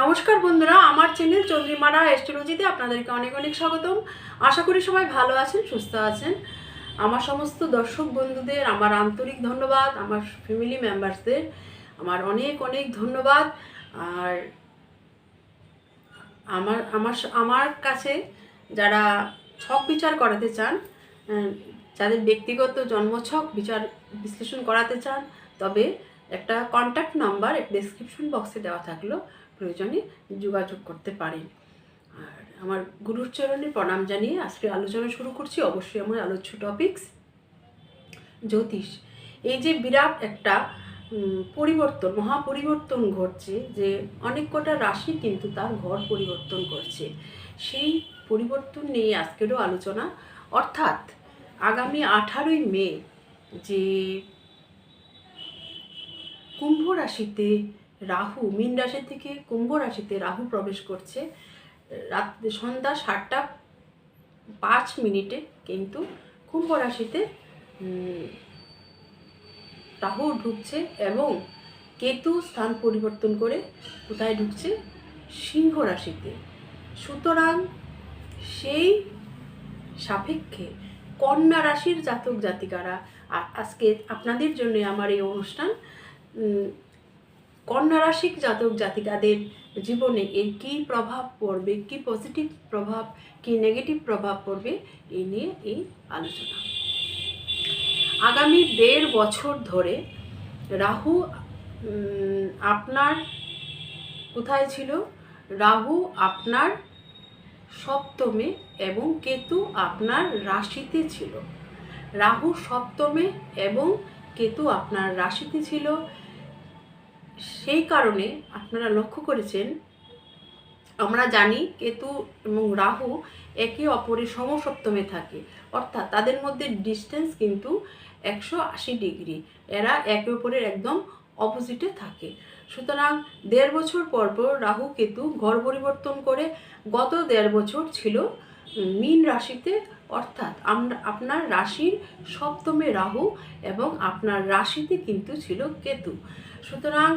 নমস্কার বন্ধুরা, আমার চ্যানেল চন্দ্রিমারা অ্যাস্ট্রোলজিতে আপনাদেরকে অনেক অনেক স্বাগতম। আশা করি সবাই ভালো আছেন, সুস্থ আছেন। আমার সমস্ত দর্শক বন্ধুদের, আমার আন্তরিক ধন্যবাদ, আমার ফ্যামিলি মেম্বার্সদের আমার অনেক অনেক ধন্যবাদ। আর আমার আমার আমার কাছে যারা ছক বিচার করাতে চান যাদের ব্যক্তিগত জন্মছক বিচার বিশ্লেষণ করাতে চান, তবে একটা কন্ট্যাক্ট নাম্বার ডেসক্রিপশন বক্সে দেওয়া থাকল। প্রয়োজনে যোগাযোগ করতে পারেন আর আমার গুরুর চরণে প্রণাম জানিয়ে আজকে আলোচনা শুরু করছি। অবশ্যই আমার আলোচ্য টপিকস জ্যোতিষ। এই যে বিরাট একটা পরিবর্তন, মহাপরিবর্তন ঘটছে যে অনেক কটা রাশি কিন্তু তার ঘর পরিবর্তন করছে। সেই পরিবর্তন নিয়ে আজকেরও আলোচনা। অর্থাৎ আগামী আঠারোই মে যে কুম্ভ রাশিতে রাহু, মীন রাশি থেকে কুম্ভ রাশিতে রাহু প্রবেশ করছে। রাত, সন্ধ্যা সাতটা পাঁচ মিনিটে কিন্তু কুম্ভ রাশিতে রাহু ঢুকছে এবং কেতু স্থান পরিবর্তন করে কোথায় ঢুকছে? সিংহ রাশিতে। সুতরাং সেই সাপেক্ষে কন্যা রাশির জাতক জাতিকারা আজকে আপনাদের জন্য আমার এই অনুষ্ঠান কন্যা রাশিক জাতক জাতিকাদের জীবনে এর কী প্রভাব পড়বে? কী পজিটিভ প্রভাব, কী নেগেটিভ প্রভাব পড়বে? এই নিয়ে এই আলোচনা। আগামী দেড় বছর ধরে রাহু আপনার কোথায় ছিল? রাহু আপনার সপ্তমে এবং কেতু আপনার রাশিতে ছিল। রাহু সপ্তমে এবং কেতু আপনার রাশিতে ছিল। সেই কারণে আপনারা লক্ষ্য করেছেন, আমরা জানি কেতু এবং রাহু একে অপরের সমসপ্তমে থাকে। অর্থাৎ তাদের মধ্যে ডিস্টেন্স কিন্তু একশো আশি ডিগ্রি। এরা একে অপরের একদম অপোজিটে থাকে। সুতরাং দেড় বছর পর পর রাহু কেতু ঘর পরিবর্তন করে গত দেড় বছর ছিল মীন রাশিতে, অর্থাৎ আমরা, আপনার রাশির সপ্তমে রাহু এবং আপনার রাশিতে কিন্তু ছিল কেতু। সুতরাং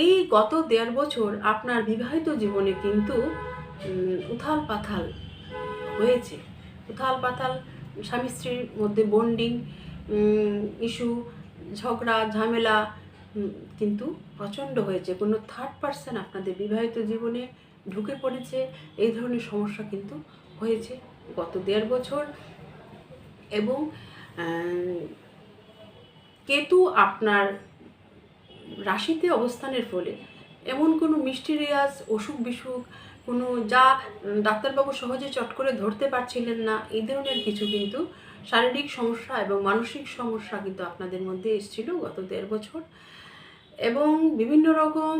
এই গত দেড় বছর আপনার বিবাহিত জীবনে কিন্তু উথাল পাথাল হয়েছে। উথাল পাথাল স্বামী স্ত্রীর মধ্যে বন্ডিং ইস্যু, ঝগড়া, ঝামেলা কিন্তু প্রচণ্ড হয়েছে। কোনো থার্ড পার্সন আপনাদের বিবাহিত জীবনে ঢুকে পড়েছে। এই ধরনের সমস্যা কিন্তু হয়েছে গত দেড় বছর এবং কেতু আপনার রাশিতে অবস্থানের ফলে এমন কোনো মিস্টিরিয়াস অসুখ বিসুখ, কোনো যা ডাক্তারবাবু সহজে চট করে ধরতে পারছিলেন না, এই ধরনের কিছু কিন্তু শারীরিক সমস্যা এবং মানসিক সমস্যা কিন্তু আপনাদের মধ্যে এসেছিল গত দেড় বছর এবং বিভিন্ন রকম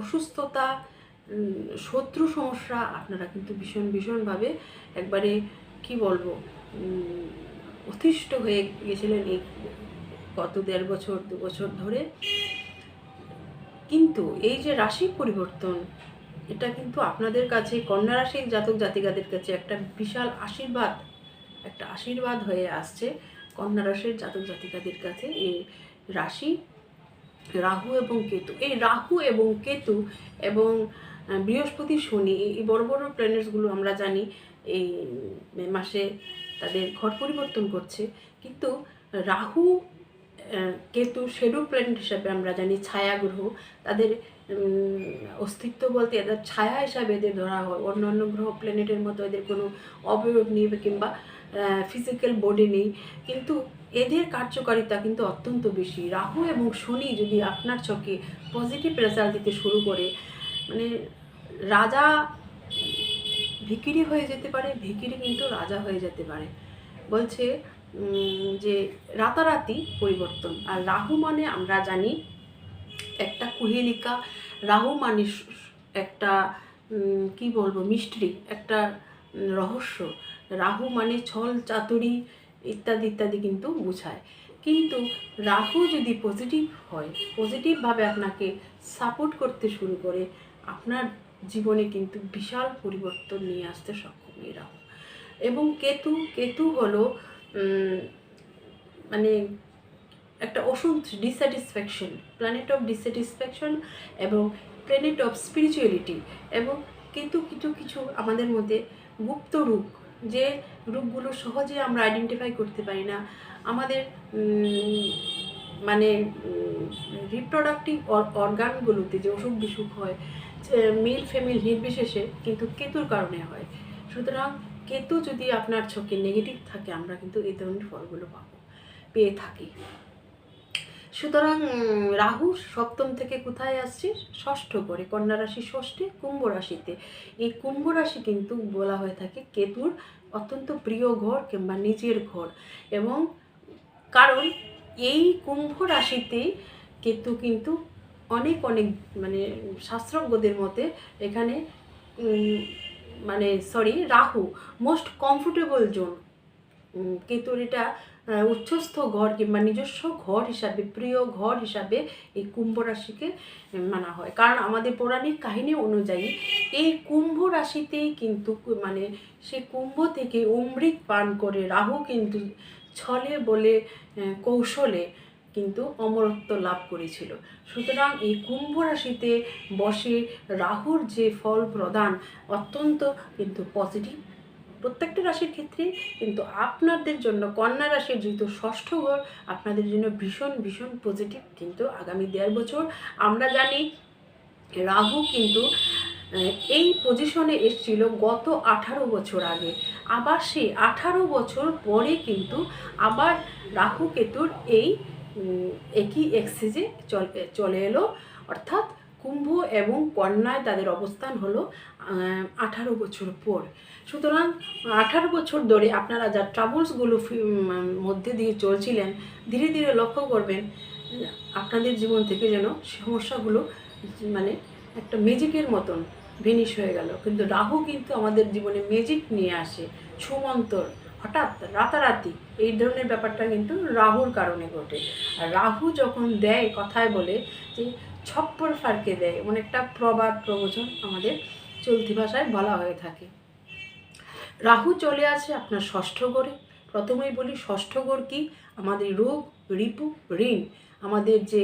অসুস্থতা শত্রু সমস্যা আপনারা কিন্তু ভীষণ, ভীষণভাবে একবারে, কি বলব অতিষ্ঠ হয়ে গেছিলেন এই গত দেড় বছর, দু বছর ধরে। কিন্তু এই যে রাশি পরিবর্তন, এটা কিন্তু আপনাদের কাছে, কন্যা রাশির জাতক জাতিকাদের কাছে একটা বিশাল আশীর্বাদ, একটা আশীর্বাদ হয়ে আসছে কন্যা রাশির জাতক জাতিকাদের কাছে এই রাশি। রাহু এবং কেতু। এই রাহু এবং কেতু এবং বৃহস্পতি, শনি এই বড় বড় প্ল্যানেটসগুলো আমরা জানি এই মে মাসে তাদের ঘর পরিবর্তন করছে। কিন্তু রাহু কেতু শেডো প্ল্যানেট হিসাবে আমরা জানি ছায়া গ্রহ তাদের অস্তিত্ব বলতে এদের ছায়া হিসাবে এদের ধরা হয়। অন্য অন্য গ্রহ প্ল্যানেটের মতো এদের কোনো অবয়ব নেই কিংবা ফিজিক্যাল বডি নেই। কিন্তু এদের কার্যকারিতা কিন্তু অত্যন্ত বেশি। রাহু এবং শনি যদি আপনার চোখে পজিটিভ রেজাল্ট দিতে শুরু করে মানে রাজা ভিকিরি হয়ে যেতে পারে, ভিকিরি কিন্তু রাজা হয়ে যেতে পারে। বলছে যে রাতারাতি পরিবর্তন। আর রাহু মানে আমরা জানি একটা কুহেলিকা। রাহু মানে একটা কি বলব মিস্ট্রি একটা রহস্য। রাহু মানে ছল চাতুরি ইত্যাদি ইত্যাদি কিন্তু বোঝায়। কিন্তু রাহু যদি পজিটিভ হয় পজিটিভভাবে আপনাকে সাপোর্ট করতে শুরু করে, আপনার জীবনে কিন্তু বিশাল পরিবর্তন নিয়ে আসতে সক্ষম এই রাহু। এবং কেতু কেতু হলো মানে একটা ওষুধ ডিস্যাটিসফ্যাকশন প্ল্যানেট অফ ডিস্যাটিসফ্যাকশন এবং প্ল্যানেট অফ স্পিরিচুয়ালিটি এবং কিন্তু কিছু কিছু আমাদের মধ্যে গুপ্ত রূপ যে রূপগুলো সহজে আমরা আইডেন্টিফাই করতে পারি না। আমাদের মানে রিপ্রোডাক্টিভ অর্গানগুলোতে যে অসুখ বিসুখ হয় মেল ফিমেল নির্বিশেষে কিন্তু কেতুর কারণে হয়। সুতরাং কেতু যদি আপনার চোখে নেগেটিভ থাকে, আমরা কিন্তু এই ধরনের ফলগুলো পাবো, পেয়ে থাকি। সুতরাং রাহু সপ্তম থেকে কোথায় আসছে? ষষ্ঠ করে কন্যা রাশি ষষ্ঠে কুম্ভ রাশিতে। এই কুম্ভ রাশি কিন্তু বলা হয়ে থাকে কেতুর অত্যন্ত প্রিয় ঘর কিংবা নিজের ঘর। এবং কারণ এই কুম্ভ রাশিতে কেতু কিন্তু অনেক অনেক মানে শাস্ত্রজ্ঞদের মতে এখানে মানে sorry Rahu most comfortable zone কেতুর এটা উচ্চস্থ ঘর কিংবা নিজস্ব ঘর হিসাবে, প্রিয় ঘর হিসাবে এই কুম্ভ রাশিকে মানা হয়। কারণ আমাদের পৌরাণিক কাহিনী অনুযায়ী এই কুম্ভ রাশিতেই কিন্তু মানে সে কুম্ভ থেকে অমৃত পান করে রাহু কিন্তু ছলে বলে কৌশলে কিন্তু অমরত্ব লাভ করেছিল। সুতরাং এই কুম্ভ রাশিতে বসে রাহুর যে ফল প্রদান অত্যন্ত কিন্তু পজিটিভ প্রত্যেকটা রাশির ক্ষেত্রে কিন্তু আপনাদের জন্য কন্যা রাশির যেহেতু ষষ্ঠ ঘর, আপনাদের জন্য ভীষণ ভীষণ পজিটিভ কিন্তু আগামী দেড় বছর। আমরা জানি রাহু কিন্তু এই পজিশনে এসেছিল গত আঠারো বছর আগে। আবার সেই আঠারো বছর পরে কিন্তু আবার রাহু কেতুর এই একই এক্সিজে চলে চলে এলো। অর্থাৎ কুম্ভ এবং কন্যায় তাদের অবস্থান হলো আঠারো বছর পর। সুতরাং আঠারো বছর ধরে আপনারা যা ট্রাভেলসগুলো মধ্যে দিয়ে চলছিলেন, ধীরে ধীরে লক্ষ্য করবেন, আপনাদের জীবন থেকে যেন সমস্যাগুলো মানে একটা ম্যাজিকের মতন ভেনিশ হয়ে গেল। কিন্তু রাহু কিন্তু আমাদের জীবনে ম্যাজিক নিয়ে আসে, সুমন্তর, হঠাৎ রাতারাতি, এই ধরনের ব্যাপারটা কিন্তু রাহুর কারণে ঘটে। আর রাহু যখন দেয় কথায় বলে যে ছপ্পর ফারকে দেয়। এমন একটা প্রবাদ প্রবচন আমাদের চলতি ভাষায় বলা হয়ে থাকে। রাহু চলে আসে আপনার ষষ্ঠ ঘরে। প্রথমেই বলি, ষষ্ঠ ঘর কি? আমাদের রোগ, রিপু, ঋণ। আমাদের যে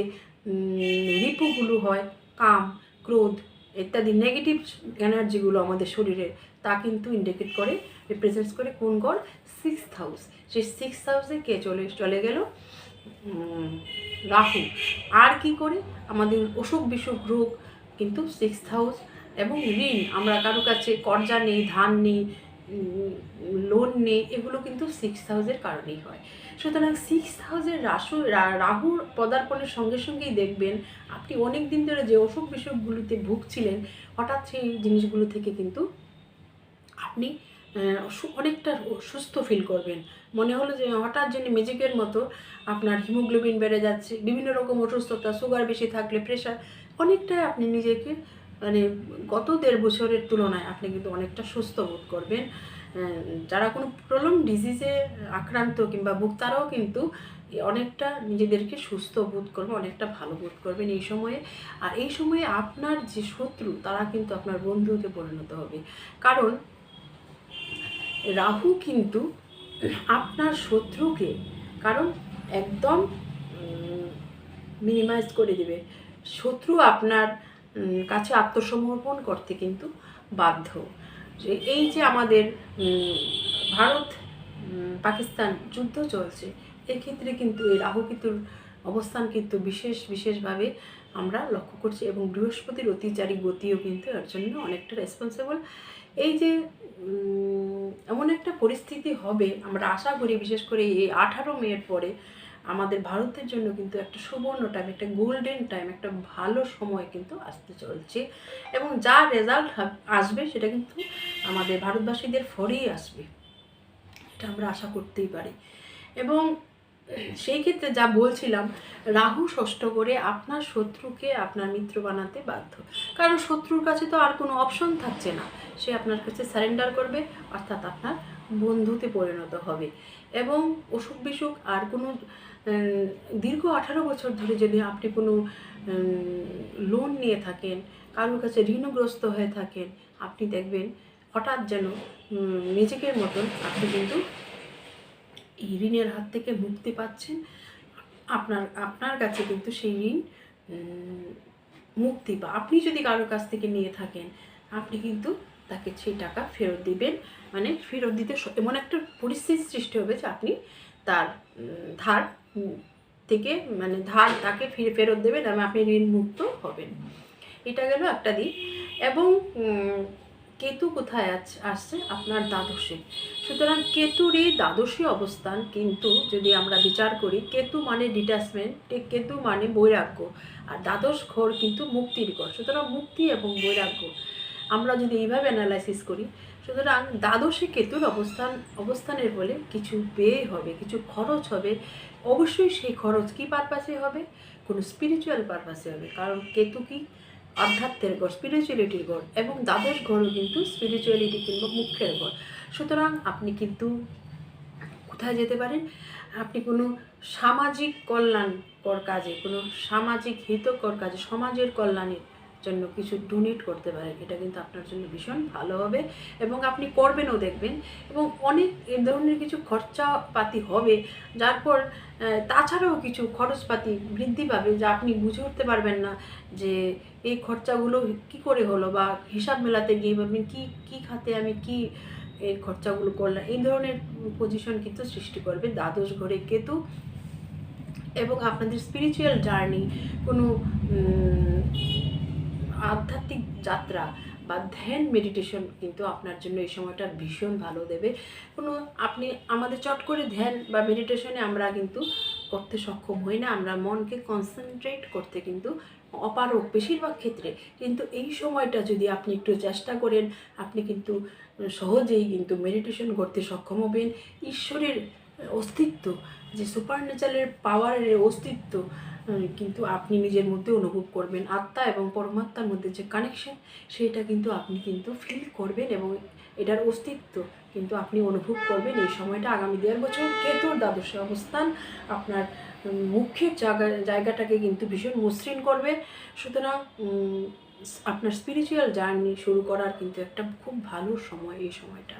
রিপুগুলো হয়, কাম, ক্রোধ ইত্যাদি নেগেটিভ এনার্জিগুলো আমাদের শরীরে, তা কিন্তু ইন্ডিকেট করে রিপ্রেজেন্টস করে কোন গড় সিক্স হাউস সেই সিক্স হাউসে কে চলে চলে গেল? রাহু। আর কি করে? আমাদের অসুখ বিসুখ রোগ, কিন্তু সিক্স হাউস এবং ঋণ। আমরা কারও কাছে কর্জা নেই ধান নেই লোন নেই, এগুলো কিন্তু সিক্স হাউসের কারণেই হয়। সুতরাং সিক্স হাউসের রাসু রাহুর পদার্পণের সঙ্গে সঙ্গেই দেখবেন, আপনি অনেক দিন ধরে যে অসুখ বিসুখগুলিতে ভুগছিলেন, হঠাৎ সেই জিনিসগুলো থেকে কিন্তু আপনি অনেকটা সুস্থ ফিল করবেন। মনে হলো যে হঠাৎ যেন ম্যাজিকের মতো আপনার হিমোগ্লোবিন বেড়ে যাচ্ছে, বিভিন্ন রকম অসুস্থতা সুগার বেশি থাকলে প্রেশার অনেকটাই আপনি নিজেকে মানে গত দেড় বছরের তুলনায় আপনি কিন্তু অনেকটা সুস্থ বোধ করবেন। যারা কোনো প্রলম ডিজিজে আক্রান্ত কিংবা ভুগ তারাও কিন্তু অনেকটা নিজেদেরকে সুস্থ বোধ করবে, অনেকটা ভালো বোধ করবেন এই সময়ে। আর এই সময়ে আপনার যে শত্রু, তারা কিন্তু আপনার বন্ধুতে পরিণত হবে। কারণ রাহু কিন্তু আপনার শত্রুকে কারণ একদম মিনিমাইজ করে দেবে। শত্রু আপনার কাছে আত্মসমর্পণ করতে কিন্তু বাধ্য। যে এই যে আমাদের ভারত পাকিস্তান যুদ্ধ চলছে, এক্ষেত্রে কিন্তু এই রাহু কেতুর অবস্থান কিন্তু বিশেষ, বিশেষভাবে আমরা লক্ষ্য করছি এবং বৃহস্পতির অতিচারী গতিও কিন্তু এর জন্য অনেকটা রেসপন্সিবল এই যে এমন একটা পরিস্থিতি হবে, আমরা আশা করি বিশেষ করে এই আঠারো মেয়ের পরে আমাদের ভারতের জন্য কিন্তু একটা সুবর্ণ টাইম একটা গোল্ডেন টাইম একটা ভালো সময় কিন্তু আসতে চলছে। এবং যা রেজাল্ট আসবে সেটা কিন্তু আমাদের ভারতবাসীদের ফরেই আসবে। এটা আমরা আশা করতেই পারি। এবং সেই ক্ষেত্রে যা বলছিলাম, রাহু ষষ্ঠ করে আপনার শত্রুকে আপনার মিত্র বানাতে বাধ্য। কারণ শত্রুর কাছে তো আর কোনো অপশন থাকছে না। সে আপনার কাছে সারেন্ডার করবে, অর্থাৎ আপনার বন্ধুতে পরিণত হবে। এবং অসুখ বিসুখ আর কোনো দীর্ঘ আঠারো বছর ধরে যদি আপনি কোনো লোন নিয়ে থাকেন, কারোর কাছে ঋণগ্রস্ত হয়ে থাকেন, আপনি দেখবেন হঠাৎ যেন নিজেকের মতন আপনি কিন্তু এই ঋণের হাত থেকে মুক্তি পাচ্ছেন। আপনার আপনার কাছে কিন্তু সেই ঋণ মুক্তি বা আপনি যদি কারোর কাছ থেকে নিয়ে থাকেন, আপনি কিন্তু তাকে সেই টাকা ফেরত দিবেন। মানে ফেরত দিতে এমন একটা পরিস্থিতি সৃষ্টি হবে যে আপনি তার ধার থেকে মানে ধার তাকে ফিরে ফেরত দেবেন আপনি ঋণ মুক্ত হবেন। এটা গেল একটা দিক। এবং কেতু কোথায় আসছে? আপনার দ্বাদশে। সুতরাং কেতুর এই দ্বাদশী অবস্থান কিন্তু যদি আমরা বিচার করি, কেতু মানে ডিটাচমেন্ট কেতু মানে বৈরাগ্য, আর দ্বাদশ ঘর কিন্তু মুক্তির ঘর। সুতরাং মুক্তি এবং বৈরাগ্য। আমরা যদি এইভাবে অ্যানালাইসিস করি, সুতরাং দ্বাদশে কেতুর অবস্থান, অবস্থানের বলে কিছু ব্যয় হবে, কিছু খরচ হবে। অবশ্যই সেই খরচ কী পারপাসে হবে? কোনো স্পিরিচুয়াল পারপাসে হবে। কারণ কেতু কি আধ্যাত্মের ঘর স্পিরিচুয়ালিটির ঘর এবং দ্বাদশ ঘরও কিন্তু স্পিরিচুয়ালিটি কিংবা মুখ্যের ঘর। সুতরাং আপনি কিন্তু কোথায় যেতে পারেন? আপনি কোনো সামাজিক কল্যাণকর কাজে, কোনো সামাজিক হিতকর কাজে, সমাজের কল্যাণের জন্য কিছু ডোনেট করতে পারেন। এটা কিন্তু আপনার জন্য ভীষণ ভালো হবে এবং আপনি করবেনও দেখবেন। এবং অনেক এ ধরনের কিছু খরচাপাতি হবে, যার পর তাছাড়াও কিছু খরচপাতি বৃদ্ধি পাবে যা আপনি বুঝে উঠতে পারবেন না যে এই খরচাগুলো কি করে হলো বা হিসাব মেলাতে গিয়ে ভাববেন, কি কি খাতে আমি কি এই খরচাগুলো করলাম? এই ধরনের পজিশন কিন্তু সৃষ্টি করবে দ্বাদশ ঘরে কেতু এবং আপনাদের স্পিরিচুয়াল জার্নি কোনো আধ্যাত্মিক যাত্রা বা ধ্যান মেডিটেশন কিন্তু আপনার জন্য এই সময়টা ভীষণ ভালো দেবে। কোনো আপনি আমাদের চট করে ধ্যান বা মেডিটেশনে আমরা কিন্তু করতে সক্ষম হই না। আমরা মনকে কনসেন্ট্রেট করতে কিন্তু অপারক বেশিরভাগ ক্ষেত্রে। কিন্তু এই সময়টা যদি আপনি একটু চেষ্টা করেন, আপনি কিন্তু সহজেই কিন্তু মেডিটেশন করতে সক্ষম হবেন। ঈশ্বরের অস্তিত্ব, যে সুপার ন্যাচারের পাওয়ারের অস্তিত্ব কিন্তু আপনি নিজের মধ্যে অনুভব করবেন। আত্মা এবং পরমাত্মার মধ্যে যে কানেকশন সেটা কিন্তু আপনি কিন্তু ফিল করবেন এবং এটার অস্তিত্ব কিন্তু আপনি অনুভব করবেন। এই সময়টা আগামী দেড় বছর কেতুর দ্বাদশে অবস্থান আপনার উম, মুখ্যের জায়গা জায়গাটাকে কিন্তু ভীষণ মসৃণ করবে। সুতরাং আপনার স্পিরিচুয়াল জার্নি শুরু করার কিন্তু একটা খুব ভালো সময় এই সময়টা।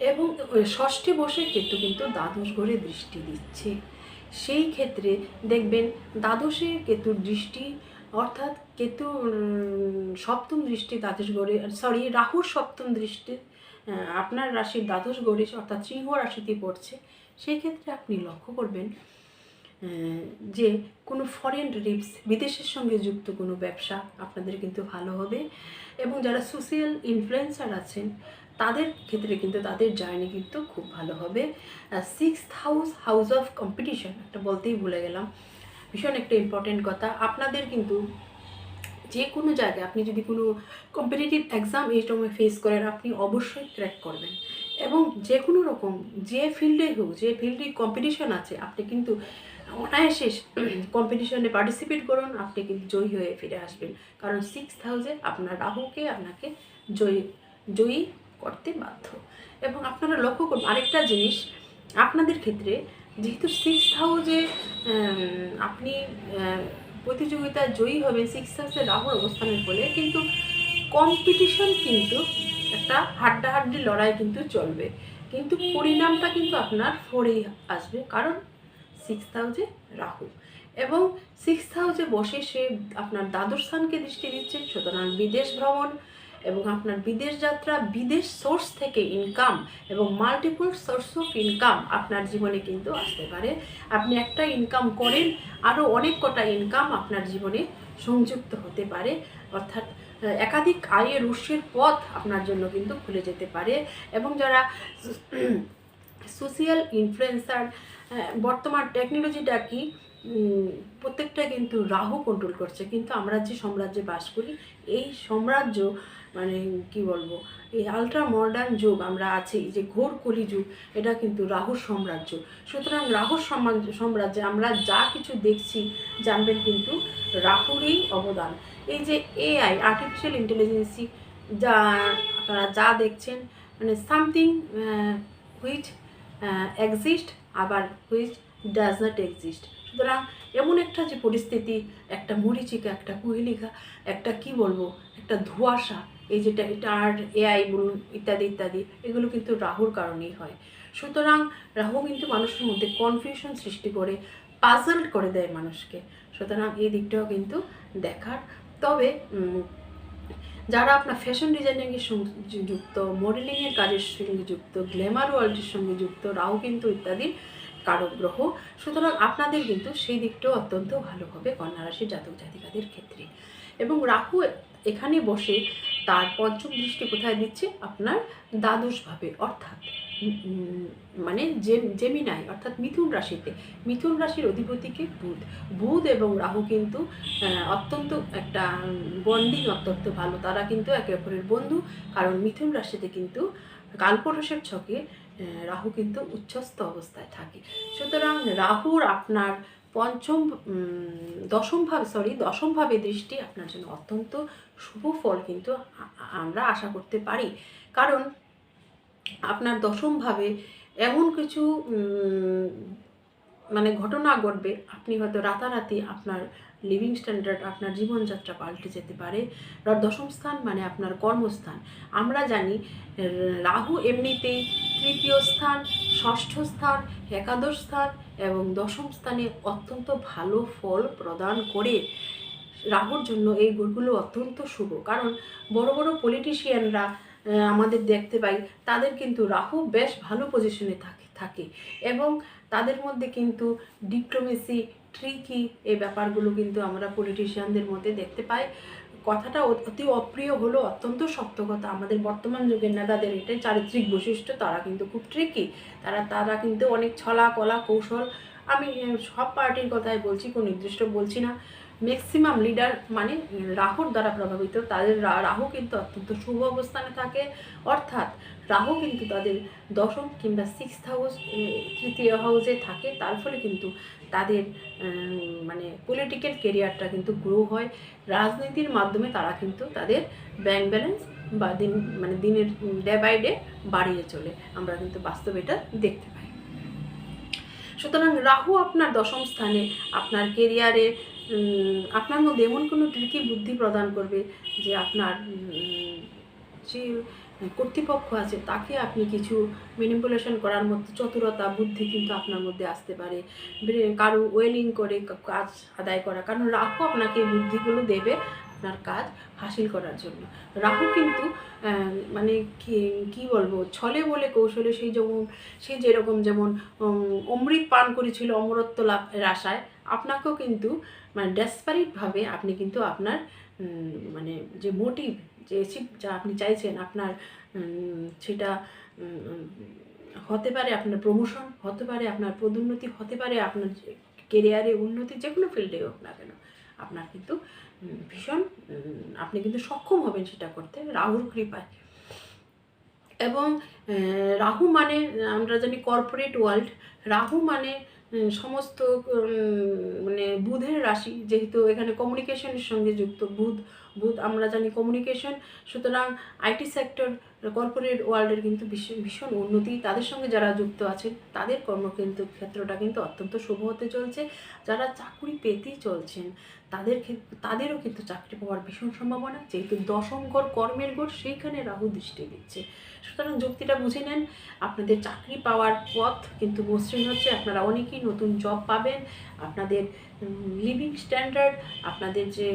এবং ষষ্ঠে বসে কেতু কিন্তু দ্বাদশ ঘরে দৃষ্টি দিচ্ছে। সেই ক্ষেত্রে দেখবেন দ্বাদশে কেতুর দৃষ্টি অর্থাৎ কেতু সপ্তম দৃষ্টি দ্বাদশ গড়ে সরি রাহুর সপ্তম দৃষ্টি আপনার রাশির দ্বাদশ গড়ে, অর্থাৎ সিংহ রাশিতে পড়ছে সেই ক্ষেত্রে আপনি লক্ষ্য করবেন যে কোনো ফরেন রিপস বিদেশের সঙ্গে যুক্ত কোনো ব্যবসা আপনাদের কিন্তু ভালো হবে। এবং যারা সোশিয়াল ইনফ্লুয়েন্সার আছেন, তাদের ক্ষেত্রে কিন্তু তাদের জার্নি কিন্তু খুব ভালো হবে। Six house house of competition একটা বলতেই ভুলে গেলাম। ভীষণ একটা ইম্পর্টেন্ট কথা। আপনাদের কিন্তু যে কোনো জায়গায় আপনি যদি কোনো কম্পিটিটিভ এক্সাম এই সময় ফেস করেন, আপনি অবশ্যই ট্র্যাক করবেন। এবং যে কোনো রকম, যে ফিল্ডে হোক, যে ফিল্ডে কম্পিটিশন আছে, আপনি কিন্তু অনায়াসে কম্পিটিশনে পার্টিসিপেট করুন, আপনি কিন্তু জয়ী হয়ে ফিরে আসবেন। কারণ সিক্স থাউজেন্ড আপনার রাহুকে আপনাকে জয়ী জয়ী করতে বাধ্য। এবং আপনারা লক্ষ্য করুন, আরেকটা জিনিস, আপনাদের ক্ষেত্রে যেহেতু সিক্স হাউসে আপনি প্রতিযোগিতায় জয়ী হবেন সিক্স হাউসে রাহুর অবস্থানের ফলে, কিন্তু কম্পিটিশন কিন্তু একটা হাড্ডাহাড্ডি লড়াই কিন্তু চলবে। কিন্তু পরিণামটা কিন্তু আপনার ফোরেই আসবে। কারণ সিক্স হাউসে রাহু এবং সিক্স হাউজে বসে সে আপনার দ্বাদশ স্থানকে দৃষ্টি দিচ্ছে সুতরাং বিদেশ ভ্রমণ এবং আপনার বিদেশ যাত্রা, বিদেশ সোর্স থেকে ইনকাম এবং মাল্টিপল সোর্স অফ ইনকাম আপনার জীবনে কিন্তু আসতে পারে। আপনি একটা ইনকাম করেন আরও অনেক কটা ইনকাম আপনার জীবনে সংযুক্ত হতে পারে। অর্থাৎ একাধিক আয়ের উৎসের পথ আপনার জন্য কিন্তু খুলে যেতে পারে। এবং যারা সোশিয়াল ইনফ্লুয়েন্সার বর্তমান টেকনোলজিটা কি? প্রত্যেকটা কিন্তু রাহু কন্ট্রোল করছে। কিন্তু আমরা যে সাম্রাজ্যে বাস করি, এই সাম্রাজ্য মানে কি বলব, এই আলট্রা মডার্ন যুগ আমরা আছি যে ঘোর কলি যুগ, এটা কিন্তু রাহুর সাম্রাজ্য। সুতরাং রাহুর সাম্রাজ্যে আমরা যা কিছু দেখছি, জানবেন কিন্তু রাহুরই অবদান। এই যে এআই আর্টিফিশিয়াল ইন্টেলিজেন্সি যা আপনারা যা দেখছেন মানে সামথিং হুইচ এক্সিস্ট আবার হুইচ ডাজ নট এক্সিস্ট সুতরাং এমন একটা যে পরিস্থিতি, একটা মরিচিকা, একটা কুহেলিকা, একটা কি বলব, একটা ধোঁয়াশা, এই যেটা, এটা আর এআই বলুন, ইত্যাদি ইত্যাদি, এগুলো কিন্তু রাহুর কারণেই হয়। সুতরাং রাহু কিন্তু মানুষের মধ্যে কনফিউশন সৃষ্টি করে পাজল করে দেয় মানুষকে। সুতরাং এই দিকটাও কিন্তু দেখার। তবে যারা আপনার ফ্যাশন ডিজাইনিংয়ের সঙ্গে যুক্ত মডেলিংয়ের কাজের সঙ্গে যুক্ত গ্ল্যামার ওয়ার্ল্ডের সঙ্গে যুক্ত, রাও কিন্তু ইত্যাদি কারক গ্রহ সুতরাং আপনাদের কিন্তু সেই দিকটাও অত্যন্ত ভালো হবে কন্যা রাশির জাতক জাতিকাদের ক্ষেত্রে। এবং রাহু এখানে বসে তার পঞ্চম দৃষ্টি কোথায় দিচ্ছে? আপনার দ্বাদশভাবে, অর্থাৎ মানে জেম- জেমিনাই, অর্থাৎ মিথুন রাশিতে। মিথুন রাশির অধিপতিকে বুধ। বুধ এবং রাহু কিন্তু অত্যন্ত একটা বন্ডিং অত্যন্ত ভালো। তারা কিন্তু একে অপরের বন্ধু। কারণ মিথুন রাশিতে কিন্তু কালপুরুষের ছকে রাহু কিন্তু উচ্চস্থ অবস্থায় থাকে। সুতরাং রাহুর আপনার পঞ্চম দশম ভাবে সরি দশম ভাবে দৃষ্টি আপনার জন্য অত্যন্ত শুভ ফল কিন্তু আমরা আশা করতে পারি। কারণ আপনার দশমভাবে এমন কিছু মানে ঘটনা ঘটবে, আপনি হয়তো রাতারাতি আপনার লিভিং স্ট্যান্ডার্ড আপনার জীবনযাত্রা পাল্টে যেতে পারে। দশম স্থান মানে আপনার কর্মস্থান। আমরা জানি রাহু এমনিতেই তৃতীয় স্থান, ষষ্ঠ স্থান, একাদশ স্থান এবং দশম স্থানে অত্যন্ত ভালো ফল প্রদান করে রাহুর জন্য এই গুণগুলো অত্যন্ত শুভ। কারণ বড় বড় পলিটিশিয়ানরা আমাদের দেখতে পাই, তাদের কিন্তু রাহু বেশ ভালো পজিশনে থাকে থাকে। এবং তাদের মধ্যে কিন্তু ডিপ্লোমেসি ট্রিকি এই ব্যাপারগুলো কিন্তু আমরা পলিটিশিয়ানদের মধ্যে দেখতে পাই। কথাটা অতি অপ্রিয় হলো অত্যন্ত সত্য কথা আমাদের বর্তমান যুগের নেতাদের এটাই চারিত্রিক বৈশিষ্ট্য, তারা কিন্তু খুব ট্রিকি তারা তারা কিন্তু অনেক ছলা কলা কৌশল। আমি সব পার্টির কথাই বলছি কোনো নির্দিষ্ট বলছি না। ম্যাক্সিমাম লিডার মানে রাহুর দ্বারা প্রভাবিত। তাদের রাহু কিন্তু অত্যন্ত শুভ অবস্থানে থাকে। অর্থাৎ, রাহু কিন্তু তাদের দশম কিংবা সিক্সথ হাউস তৃতীয় হাউসে থাকে। তার ফলে কিন্তু তাদের মানে পলিটিক্যাল কেরিয়ারটা কিন্তু গ্রো হয়। রাজনীতির মাধ্যমে তারা কিন্তু তাদের ব্যাংক ব্যালেন্স বা দিন মানে দিনের ডে বাই ডে বাড়িয়ে চলে। আমরা কিন্তু বাস্তবে এটা দেখতে পাই। সুতরাং রাহু আপনার দশম স্থানে, আপনার কেরিয়ারে আপনার মধ্যে এমন কোনো ট্রিকি বুদ্ধি প্রদান করবে যে আপনার যে কর্তৃপক্ষ আছে, তাকে আপনি কিছু ম্যানিপুলেশন করার মতো চতুরতা, বুদ্ধি কিন্তু আপনার মধ্যে আসতে পারে। কারও ওয়েলিং করে কাজ আদায় করা। কারণ রাহু আপনাকে বুদ্ধিগুলো দেবে আপনার কাজ হাসিল করার জন্য। রাহু কিন্তু মানে কি বলব? ছলে বলে কৌশলে সেই যেমন, সে যেরকম যেমন অমৃত পান করেছিল অমরত্ব লাভের আশায়, আপনাকেও কিন্তু মানে ডেসপারিটভাবে আপনি কিন্তু আপনার মানে যে মোটিভ যে achieve যা আপনি চাইছেন আপনার সেটা হতে পারে আপনার প্রমোশন হতে পারে আপনার পদোন্নতি, হতে পারে আপনার কেরিয়ারে উন্নতি, যে কোনো ফিল্ডে হোক না কেন, আপনার কিন্তু ভীষণ আপনি কিন্তু সক্ষম হবেন সেটা করতে, রাহুর কৃপায়। এবং রাহু মানে আমরা জানি কর্পোরেট ওয়ার্ল্ড রাহু মানে সমস্ত মানে বুধের রাশি যেহেতু এখানে কমিউনিকেশনের সঙ্গে যুক্ত, বুধ বুধ আমরা জানি কমিউনিকেশন সুতরাং আইটি সেক্টর কর্পোরেট ওয়ার্ল্ডের কিন্তু ভীষণ উন্নতি। তাদের সঙ্গে যারা যুক্ত আছেন তাদের কর্ম কিন্তু ক্ষেত্রটা কিন্তু অত্যন্ত শুভ হতে চলছে। যারা চাকরি পেতেই চলছেন, তাদের তাদেরও কিন্তু চাকরি পাওয়ার ভীষণ সম্ভাবনা। যেহেতু দশম ঘর কর্মের ঘর, সেইখানে রাহু দৃষ্টি দিচ্ছে। সুতরাং যুক্তিটা বুঝে নেন, আপনাদের চাকরি পাওয়ার পথ কিন্তু মসৃণ হচ্ছে। আপনারা অনেকেই নতুন জব পাবেন। আপনাদের লিভিং স্ট্যান্ডার্ড আপনাদের যে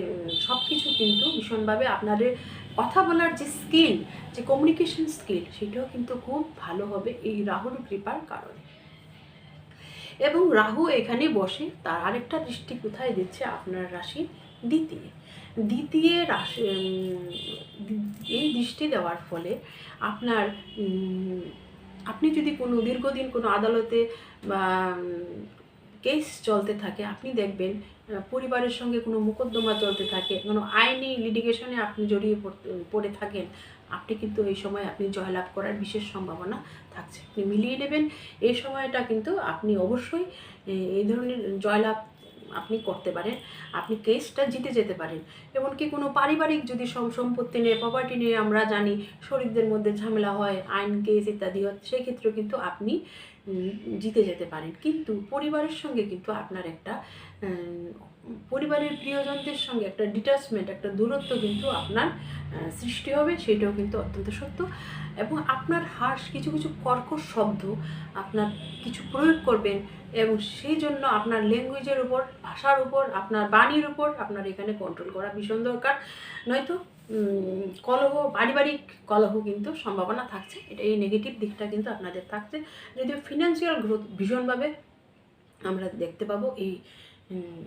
সব কিছু কিন্তু ভীষণভাবে আপনাদের কথা বলার যে স্কিল যে কমিউনিকেশন স্কিল সেটাও কিন্তু খুব ভালো হবে এই রাহুর কৃপার কারণে। এবং রাহু এখানে বসে, তার আরেকটা দৃষ্টি কোথায় দিচ্ছে? আপনার রাশি দ্বিতীয়। দ্বিতীয় রাশি এই দৃষ্টি দেওয়ার ফলে আপনার আপনি যদি কোনো দীর্ঘদিন কোনো আদালতে বা কেস চলতে থাকে, আপনি দেখবেন পরিবারের সঙ্গে কোনো মোকদ্দমা চলতে থাকে, কোনো আইনি লিডিগেশনে আপনি জড়িয়ে পড়ে থাকেন, আপনি কিন্তু এই সময় আপনি জয়লাভ করার বিশেষ সম্ভাবনা থাকছে। আপনি মিলিয়ে নেবেন, এই সময়টা কিন্তু আপনি অবশ্যই এই ধরনের জয়লাভ আপনি করতে পারেন, আপনি কেসটা জিতে যেতে পারেন। এমনকি কোনো পারিবারিক যদি সম সম্পত্তি নিয়ে প্রপার্টি নিয়ে আমরা জানি শরীরদের মধ্যে ঝামেলা হয়, আইন কেস ইত্যাদি হয়, সেক্ষেত্রেও কিন্তু আপনি জিতে যেতে পারেন। কিন্তু পরিবারের সঙ্গে কিন্তু আপনার একটা পরিবারের প্রিয়জনদের সঙ্গে একটা ডিটাচমেন্ট একটা দূরত্ব কিন্তু আপনার সৃষ্টি হবে, সেটাও কিন্তু অত্যন্ত সত্য। এবং আপনার হাস কিছু কিছু কর্কশ শব্দ আপনার কিছু প্রয়োগ করবেন এবং সেই জন্য আপনার ল্যাঙ্গুয়েজের উপর, ভাষার উপর, আপনার বাণীর উপর আপনার এখানে কন্ট্রোল করা ভীষণ দরকার। নয়তো কলহ, পারিবারিক কলহ কিন্তু সম্ভাবনা থাকছে, এটা এই নেগেটিভ দিকটা কিন্তু আপনাদের থাকছে। যদিও ফিনান্সিয়াল গ্রোথ ভীষণভাবে আমরা দেখতে পাবো এই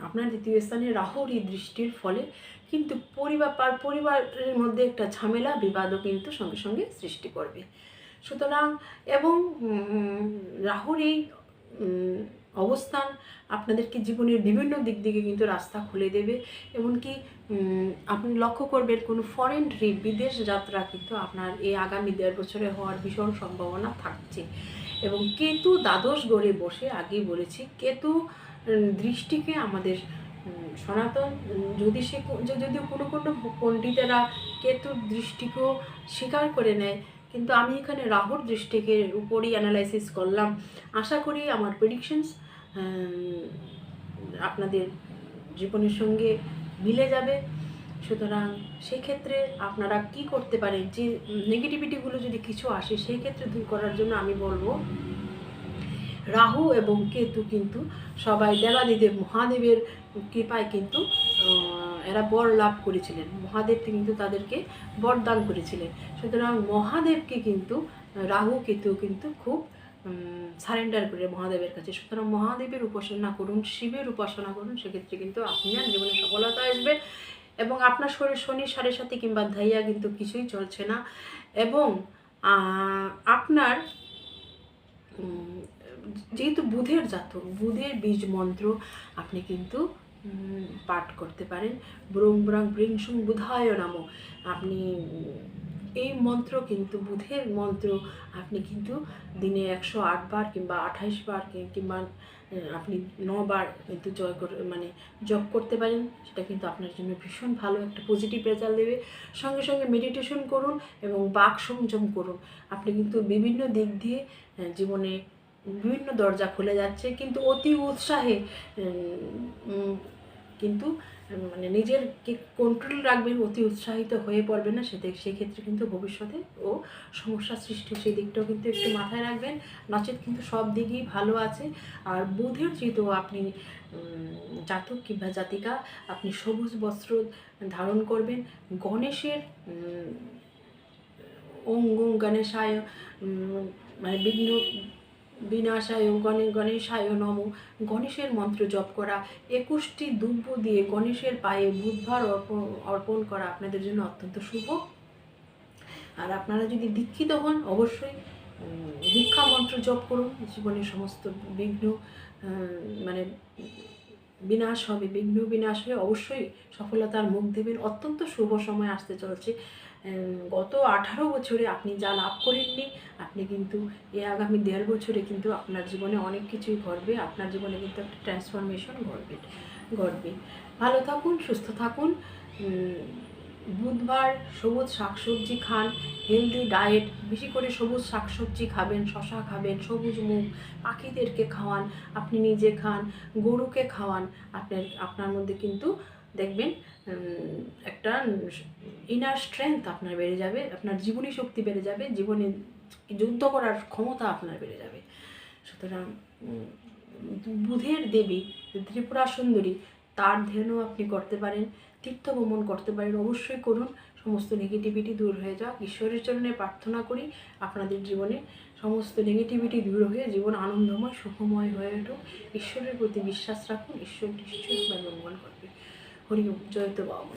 আপনার দ্বিতীয় স্থানে রাহুর এই দৃষ্টির ফলে কিন্তু পরিবার পার- পরিবারের মধ্যে একটা ঝামেলা, বিবাদও কিন্তু সঙ্গে সঙ্গে সৃষ্টি করবে। সুতরাং এবং রাহুর এই অবস্থান আপনাদেরকে জীবনের বিভিন্ন দিক দিকে কিন্তু রাস্তা খুলে দেবে। এমনকি আপনি লক্ষ্য করবেন কোনো ফরেন ট্রিপ বিদেশ যাত্রা কিন্তু আপনার এই আগামী দেড় বছরে হওয়ার ভীষণ সম্ভাবনা থাকছে। এবং কেতু দ্বাদশ গড়ে বসে আগেই বলেছি, কেতু দৃষ্টিকে আমাদের সনাতন উম, জ্যোতিষে কো- য- যদিও কোনো কোনো পণ্ডিতেরা কেতুর দৃষ্টিকেও স্বীকার করে নেয় কিন্তু আমি এখানে রাহুর দৃষ্টিকে উপরই অ্যানালাইসিস করলাম। আশা করি আমার প্রেডিকশনস আপনাদের জীবনের সঙ্গে মিলে যাবে। সুতরাং সেক্ষেত্রে আপনারা কি করতে পারেন? যে নেগেটিভিটিগুলো যদি কিছু আসে সেই ক্ষেত্রে দূর করার জন্য আমি বলব রাহু এবং কেতু কিন্তু সবাই দেবাদিদেব মহাদেবের কৃপায় কিন্তু এরা বর লাভ করেছিলেন। মহাদেব কিন্তু তাদেরকে বরদান করেছিলেন। সুতরাং মহাদেবকে কিন্তু, রাহু কেতু কিন্তু খুব সারেন্ডার করে মহাদেবের কাছে। সুতরাং মহাদেবের উপাসনা করুন, শিবের উপাসনা করুন, সেক্ষেত্রে কিন্তু আপনার জীবনে সফলতা আসবে এবং আপনার শরীর শনির সাড়ে সাথে কিংবা ধাইয়া কিন্তু কিছুই চলছে না এবং আপনার যেহেতু বুধের জাতক, বুধের বীজ মন্ত্র আপনি কিন্তু পাঠ করতে পারেন। ব্রং ব্রাং সুং বুধায় নাম। আপনি, এই মন্ত্র কিন্তু, বুধের মন্ত্র আপনি কিন্তু দিনে একশো বার কিংবা আঠাইশ বার কিংবা আপনি নবার কিন্তু জয় করে মানে জপ করতে পারেন। সেটা কিন্তু আপনার জন্য ভীষণ ভালো একটা পজিটিভ রেজাল্ট দেবে। সঙ্গে সঙ্গে মেডিটেশন করুন এবং বাক সংযম করুন। আপনি কিন্তু বিভিন্ন দিক দিয়ে জীবনে বিভিন্ন দরজা খুলে যাচ্ছে, কিন্তু অতি উৎসাহে কিন্তু মানে নিজেরকে কন্ট্রোল রাখবেন অতি উৎসাহিত হয়ে পড়বে না সেটা সেক্ষেত্রে কিন্তু ভবিষ্যতে ও সমস্যা সৃষ্টি সেই দিকটাও কিন্তু একটু মাথায় রাখবেন। নচেত কিন্তু সব দিকই ভালো আছে। আর বুধের যেহেতু আপনি জাতক কিংবা জাতিকা, আপনি সবুজ বস্ত্র ধারণ করবেন। গণেশের ওং গণেশায় মানে বিঘ্ন বিনাশায় গণে গণেশায় নম। গণেশের মন্ত্র জপ করা। একুশটি দুব্য দিয়ে গণেশের পায়ে বুধবার অর্পণ অর্পণ করা আপনাদের জন্য অত্যন্ত শুভ। আর আপনারা যদি দীক্ষিত হন, অবশ্যই দীক্ষা মন্ত্র জপ করুন। জীবনের সমস্ত বিঘ্ন মানে বিনাশ হবে। বিঘ্ন বিনাশ হয়ে অবশ্যই সফলতার মুখ দেবেন। অত্যন্ত শুভ সময় আসতে চলছে। গত আঠারো বছরে আপনি যা লাভ করেননি, আপনি কিন্তু এ আগামী দেড় বছরে কিন্তু আপনার জীবনে অনেক কিছুই ঘটবে, আপনার জীবনে কিন্তু একটা ট্রান্সফরমেশন ঘটবে ঘটবে। ভালো থাকুন, সুস্থ থাকুন। বুধবার সবুজ শাকসবজি খান হেলদি ডায়েট বেশি করে সবুজ শাকসবজি খাবেন, শশা খাবেন, সবুজ মুখ পাখিদেরকে খাওয়ান, আপনি নিজে খান, গরুকে খাওয়ান, আপনার আপনার মধ্যে কিন্তু দেখবেন একটা ইনার স্ট্রেংথ আপনার বেড়ে যাবে, আপনার জীবনী শক্তি বেড়ে যাবে, জীবনে যুদ্ধ করার ক্ষমতা আপনার বেড়ে যাবে। সুতরাং বুধের দেবী ত্রিপুরা সুন্দরী, তার ধ্যানও আপনি করতে পারেন তীর্থ ভ্রমণ করতে পারেন, অবশ্যই করুন। সমস্ত নেগেটিভিটি দূর হয়ে যাক, ঈশ্বরের জন্য প্রার্থনা করি, আপনাদের জীবনে সমস্ত নেগেটিভিটি দূর হয়ে জীবন আনন্দময়, সুখময় হয়ে উঠুক। ঈশ্বরের প্রতি বিশ্বাস রাখুন, ঈশ্বর নিশ্চয়ই মঙ্গল করবে। হরি ওম, জয় তো বাবা